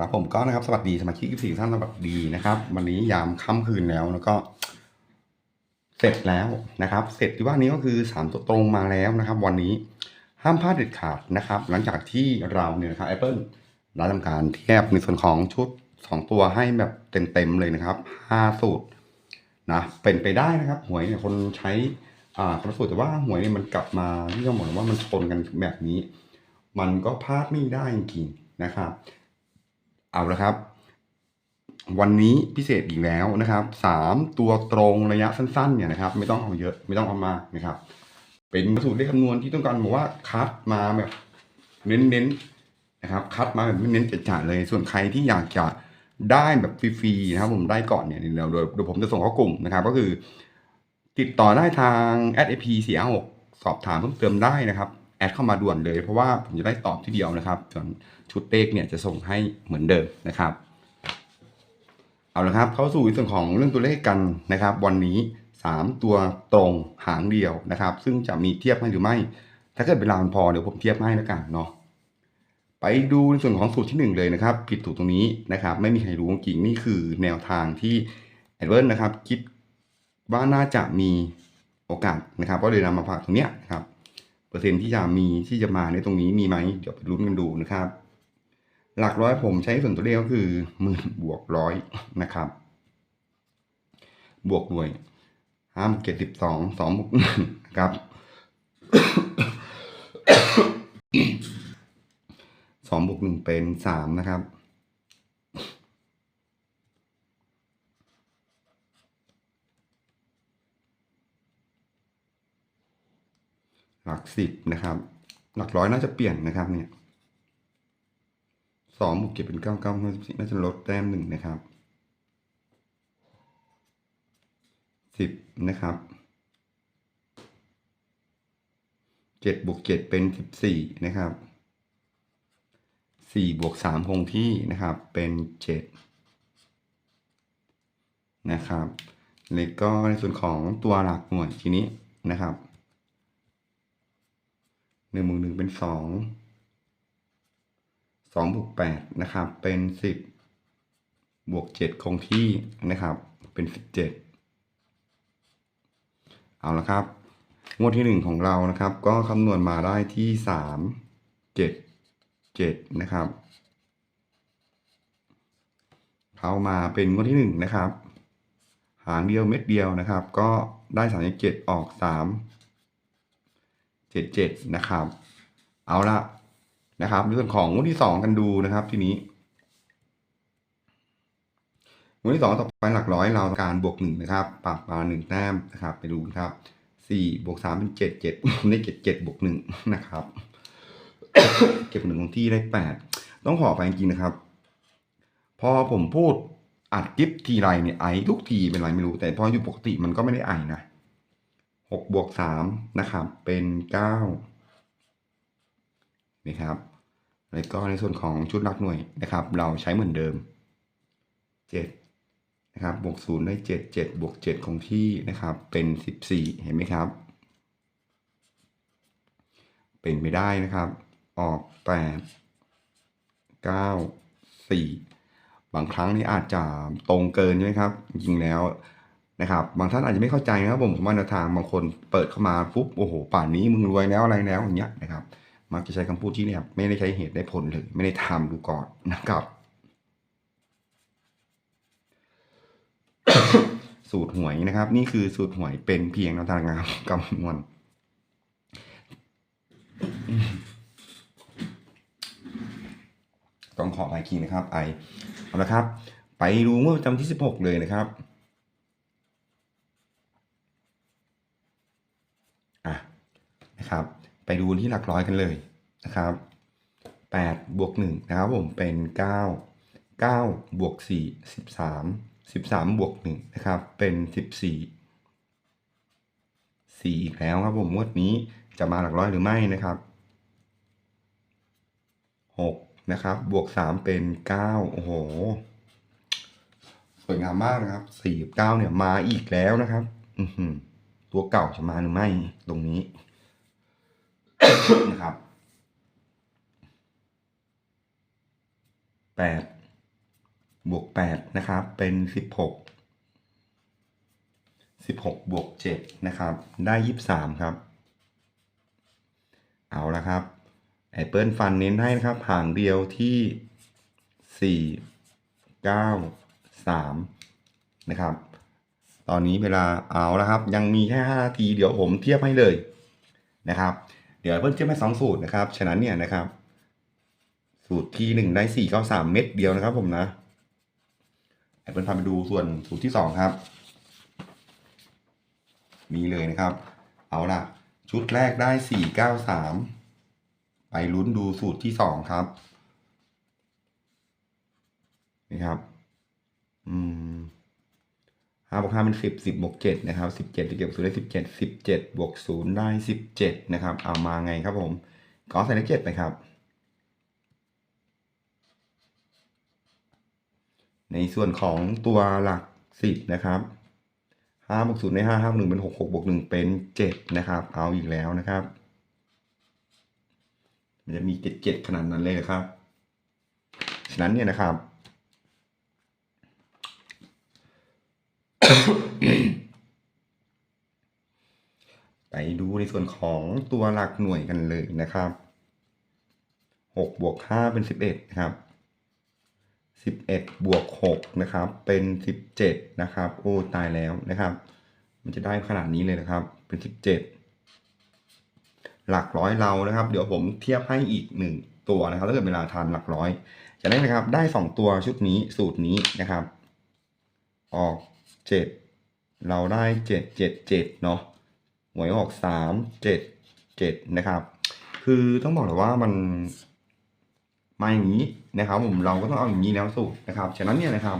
ครับผมก็นะครับสวัสดีสมาชิกที่สี่ท่านสวัสดีนะครับ วันนี้ยามค่ำคืนแล้วแล้วก็ เสร็จแล้วนะครับ เสร็จที่ว่านี้ก็คือสามตัวตรงมาแล้วนะครับ วันนี้ห้ามพลาดเด็ดขาดนะครับ หลังจากที่เราเนี่ยนะครับ Apple ได้ทำการเทียบในส่วนของชุดสองตัวให้แบบเต็มๆเลยนะครับห้าสูตรนะเป็นไปได้นะครับ หวยเนี่ยคนใช้อ่าคนละสูตรแต่ว่าหวยเนี่ยมันกลับมาที่เราบอกว่ามันชนกันแบบนี้ มันก็พลาดไม่ได้จริงๆนะครับ เอาละครับ วันนี้พิเศษอีกแล้วนะครับสามตัวตรงระยะสั้นๆเนี่ยนะครับ ไม่ต้องเอาเยอะไม่ต้องเอามากนะครับ เป็นสูตรเลขคำนวณที่ต้องการบอกว่าคัดมาแบบเน้นๆนะครับ คัดมาแบบเน้นๆจัดๆเลย ส่วนใครที่อยากจะได้แบบฟรีๆนะครับ ผมได้ก่อนเนี่ยเดี๋ยวโดยโดยผมจะส่งเข้ากลุ่มนะครับ ก็คือ ติดต่อได้ทาง s a p 4 5 6สอบถามเพิ่มเติมได้นะครับ แอดเข้ามาด่วนเลย เพราะว่าผมจะได้ตอบทีเดียวนะครับส่วนชุดเลขเนี่ยจะส่งให้เหมือนเดิมนะครับ เอาละครับเข้าสู่ส่วนของเรื่องตัวเลขกันนะครับ วันนี้ 3 ตัวตรงหางเดียวนะครับ ซึ่งจะมีเทียบให้หรือไม่ ถ้าเกิดเวลามันพอเดี๋ยวผมเทียบให้แล้วกันเนาะไปดูในส่วนของสูตรที่ 1 เลยนะครับ ผิดถูกตรงนี้นะครับ ไม่มีใครรู้จริงนี่คือแนวทางที่แอดเวิร์นนะครับ คิดว่าน่าจะมีโอกาสนะครับ ก็เลยนำมาฝากตรงเนี้ยนะครับ ปอร์เซ็นที่จะมีที่จะมาในตรงนี้มีไหมเดี๋ยวไปลุ้นกันดูนะครับ หลักร้อยผมใช้ส่วนตัวเลขก็คือหมื่นบวกร้อยนะครับ บวกด้วยห้าบวกเจ็ดสิบสองสองบวกหนึ่งนะครับสองบวกหนึ่งเป็นสามนะครับ หลักสิบนะครับ หลักร้อยน่าจะเปลี่ยนนะครับเนี่ยสองบวกเก็บเป็นเก้าเก้าน่าจะลดแต้มหนึ่งนะครับสิบนะครับเจ็ดบวกเจ็ดเป็นสิบสี่นะครับสี่บวกสามคงที่นะครับเป็นเจ็ดนะครับแล้วก็ในส่วนของตัวหลักหน่วยทีนี้นะครับ นึ่งบวกหนึ่งเป็นสองสองบวกแปดนะครับ เป็นสิบบวกเจ็ดคงที่นะครับ เป็นสิบเจ็ดเอาละครับ งวดที่หนึ่งของเรานะครับ ก็คำนวณมาได้ที่สามเจ็ดเจ็ดนะครับเข้ามาเป็นงวดที่หนึ่งนะครับ หางเดียวเม็ดเดียวนะครับ ก็ได้สามเจ็ดออกสาม เจ็ดเจ็ดนะครับ เอาละนะครับในส่วนของงวดที่สองกันดูนะครับ ทีนี้งวดที่สองต่อไปหลักร้อยเราการบวกหนึ่งนะครับปรับมาหนึ่งแต้มนะครับ ไปดูนะครับสี่บวกสามเป็นเจ็ดเจ็ดได้เจ็ดเจ็ดบวกหนึ่งนะครับ เก็บหนึ่งของที่ได้แปดต้องขอไปจริงๆนะครับ พอผมพูดอัดกิฟทีไรเนี่ยไอทุกทีเป็นไรไม่รู้ แต่พออยู่ปกติมันก็ไม่ได้ไอนะ หกบวกสามนะครับเป็นเก้านะครับแล้วก็ในส่วนของชุดหลักหน่วยนะครับ เราใช้เหมือนเดิมเจ็ดนะครับบวกศูนย์ได้เจ็ดเจ็ดบวกเจ็ดคงที่นะครับเป็นสิบสี่เห็นไหมครับ เป็นไปได้นะครับ ออกแปดเก้าสี่บางครั้งนี่อาจจะตรงเกินใช่ไหมครับจริงแล้ว นะครับบางท่านอาจจะไม่เข้าใจนะครับผมว่าแนวทางบางคนเปิดเข้ามาปุ๊บโอ้โหป่านนี้มึงรวยแล้วอะไรแล้วอย่างเงี้ยนะครับมักจะใช้คำพูดที่เนี่ยไม่ได้ใช้เหตุได้ผลเลยไม่ได้ทำดูก่อนนะครับ สูตรหวยนะครับ นี่คือสูตรหวยเป็นเพียงแนวทางงานคำนวณต้องขอไปคีนะครับไอเอาละครับ ไปดูเมื่อประจำที่ 16 เลยนะครับ อะ นะครับ ไปดูที่หลักร้อยกันเลยนะครับ8บวก1นะครับผมเป็น 9 9บวก4 13 13บวก1นะครับเป็น 14 4 อีกแล้วครับผมงวดนี้จะมาหลักร้อยหรือไม่นะครับ6นะครับบวก 3 เป็น 9 โอ้โห สวยงามมากนะครับ4 9เนี่ยมาอีกแล้วนะครับ ตัวเก่าจะมาหรือไม่ตรงนี้ นะครับ8บวกแปดนะครับ เป็นสิบหกสิบหกบวกเจ็ดนะครับ ได้ยี่สิบสามครับ เอาละครับแอปเปิลฟันเน้นให้นะครับห่างเดียวที่สี่เก้าสามนะครับ ตอนนี้เวลาเอาแล้วครับ ยังมีแค่5นาที เดี๋ยวผมเทียบให้เลยนะครับ ดี๋ยวเพิ่มเทียบให้สองสูตรนะครับ ฉะนั้นเนี่ยนะครับ สูตรที่หนึ่งได้สี่เก้าสามเม็ดเดียวนะครับ ผมนะแอปเปิลพาไปดูส่วนสูตรที่สองครับ มีเลยนะครับ เอาล่ะ ชุดแรกได้สี่เก้าสามไปลุ้นดูสูตรที่สองครับ นี่ครับ อืม ห้าบวกห้าเป็นสิบสิบบวกเจ็ดนะครับสิบเจ็ดจะเก็บศูนย์ได้สิบเจ็ดสิบเจ็ดบวกศูนย์ได้สิบเจ็ดนะครับ เอามาไงครับผมก็ใส่เลขเจ็ดไปครับ ในส่วนของตัวหลักสิบนะครับห้าบวกศูนย์ได้ห้าห้าบวกหนึ่งเป็นหกหกบวกหนึ่งเป็นเจ็ดนะครับ เอาอีกแล้วนะครับ มันจะมีเจ็ดเจ็ดขนาดนั้นเลยนะครับ ฉะนั้นเนี่ยนะครับ ไปดูในส่วนของตัวหลักหน่วยกันเลยนะครับหกบวกห้าเป็นสิบเอ็ดนะครับสิบเอ็ดบวกหกนะครับ เป็นสิบเจ็ดนะครับ โอ้ตายแล้วนะครับ มันจะได้ขนาดนี้เลยนะครับ เป็นสิบเจ็ดหลักร้อยเรานะครับ เดี๋ยวผมเทียบให้อีกหนึ่งตัวนะครับถ้าเกิดเวลาทานหลักร้อยจะได้นะครับ ได้สองตัวชุดนี้สูตรนี้นะครับ ออก เจ็ดเราได้เจ็ดเจ็ดเจ็ดเนาะหวยออกสามเจ็ดเจ็ดนะครับ คือต้องบอกเลยว่ามันมาอย่างนี้นะครับผมเราก็ต้องเอาอย่างนี้แล้วสูตรนะครับฉะนั้นเนี่ยนะครับ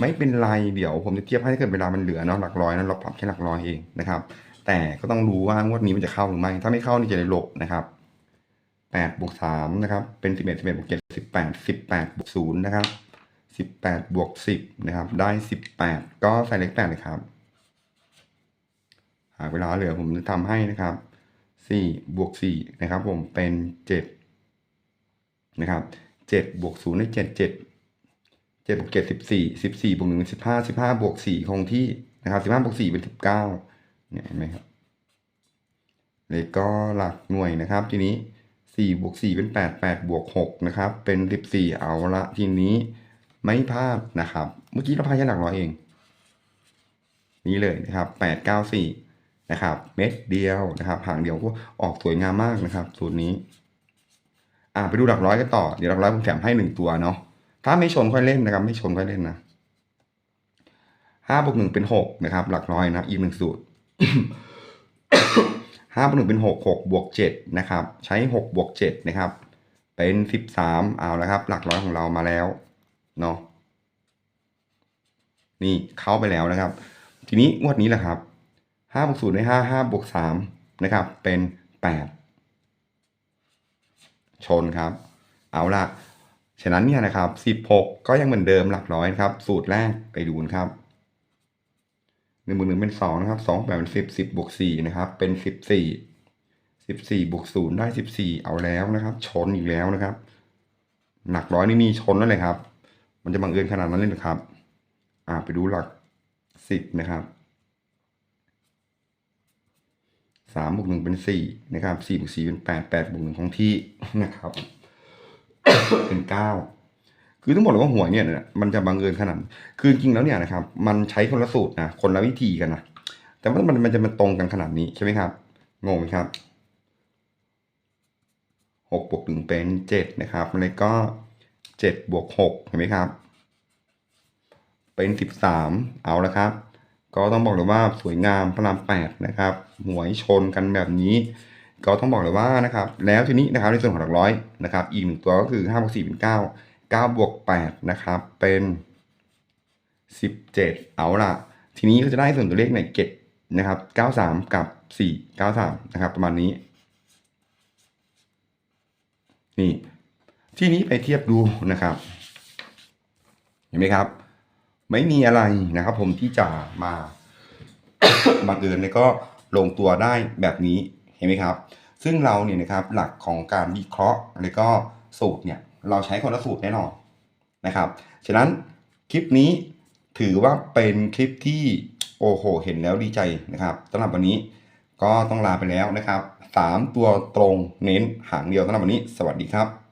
ไม่เป็นไรเดี๋ยวผมจะเทียบให้ถ้าเกิดเวลามันเหลือเนาะหลักร้อยนั้นเราปรับแค่หลักร้อยเองนะครับ แต่ก็ต้องรู้ว่างวดนี้มันจะเข้าหรือไม่ถ้าไม่เข้านี่จะได้ลบนะครับแปดบวกสามนะครับเป็นสิบเอ็ดสิบเอ็ดบวกเจ็ดสิบแปดสิบแปดบวกศูนย์นะครับ สิบแปดบวกสิบนะครับ ได้สิบแปดก็ใส่เลขแปดเลยครับ หากเวลาเหลือผมจะทำให้นะครับสี่บวกสี่นะครับ ผมเป็นเจ็ดนะครับเจ็ดบวกศูนย์ได้เจ็ดเจ็ดเจ็ดบวกเจ็ดสิบสี่สิบสี่บวกหนึ่งเป็นสิบห้าสิบห้าบวกสี่คงที่นะครับสิบห้าบวกสี่เป็นสิบเก้าเนี่ยเห็นไหมครับ เลยก็หลักหน่วยนะครับทีนี้สี่บวกสี่เป็นแปดแปดบวกหกนะครับ เป็นสิบสี่เอาละทีนี้ ไม่พลาดนะครับ เมื่อกี้เราพลาดแค่หลักร้อยเอง นี้เลยนะครับแปดเก้าสี่นะครับ เม็ดเดียวนะครับหางเดียวก็ออกสวยงามมากนะครับ สูตรนี้ อ่าไปดูหลักร้อยกันต่อ เดี๋ยวหลักร้อยผมแถมให้หนึ่งตัวเนาะ ถ้าไม่ชนค่อยเล่นนะครับ ไม่ชนค่อยเล่นนะห้าบวกหนึ่งเป็นหกนะครับ หลักร้อยนะ อีกหนึ่งสูตรห้าบวกหนึ่งเป็นหกหกบวกเจ็ดนะครับ ใช้หกบวกเจ็ดนะครับ เป็นสิบสามเอาแล้วครับ หลักร้อยของเรามาแล้ว เนาะนี่เข้าไปแล้วนะครับ ทีนี้งวดนี้แหละครับห้าบวกศูนย์ได้ห้าห้าบวกสามนะครับ เป็นแปดชนครับ เอาละฉะนั้นเนี่ยนะครับสิบหกก็ยังเหมือนเดิมหลักร้อยครับ สูตรแรกไปดูกันครับหนึ่งบวกหนึ่งเป็นสองนะครับสองแปดเป็นสิบสิบบวกสี่นะครับ เป็นสิบสี่สิบสี่บวกศูนย์ได้สิบสี่เอาแล้วนะครับ ชนอีกแล้วนะครับหลักร้อยนี่มีชนแล้วเลยครับ มันจะบังเอิญขนาดนั้นเลยนะครับ อ่าไปดูหลักสิบนะครับสามบวกหนึ่งเป็นสี่นะครับสี่บวกสี่เป็นแปดแปดบวกหนึ่งของที่นะครับ เป็นเก้าคือต้งบอกเลยว่าหวยเนี่ยมันจะบังเอิญขนาดคือจริงแล้วเนี่ยนะครับ มันใช้คนละสูตรนะคนละวิธีกันนะแต่ว่ามันมันจะมาตรงกันขนาดนี้ใช่ไหมครับงงไหมครับหกบวกหนึ่งเป็นเจ็ดนะครับแล้วก็ เจ็ดบวกหกเห็นไหมครับ เป็นสิบสามเอาละครับ ก็ต้องบอกเลยว่าสวยงามพระรามแปดนะครับหวยชนกันแบบนี้ ก็ต้องบอกเลยว่านะครับ แล้วทีนี้นะครับในส่วนของหลักร้อยนะครับ อีกหนึ่งตัวก็คือห้าบวกสี่เป็นเก้าเก้าบวกแปดนะครับ เป็นสิบเจ็ดเอาละทีนี้ก็จะได้ส่วนตัวเลขในเกตนะครับเก้าสามกับสี่เก้าสามนะครับ ประมาณนี้ นี่ ที่นี้ไปเทียบดูนะครับ เห็นไหมครับ ไม่มีอะไรนะครับ ผมที่จะมาบังเอิญแล้วก็ลงตัวได้แบบนี้เห็นไหมครับ ซึ่งเราเนี่ยนะครับหลักของการวิเคราะห์แล้วก็สูตรเนี่ยเราใช้คนละสูตรแน่นอนนะครับ ฉะนั้นคลิปนี้ถือว่าเป็นคลิปที่โอ้โห เห็นแล้วดีใจนะครับสำหรับวันนี้ก็ต้องลาไปแล้วนะครับสามตัวตรงเน้นหางเดียวสำหรับวันนี้ สวัสดีครับ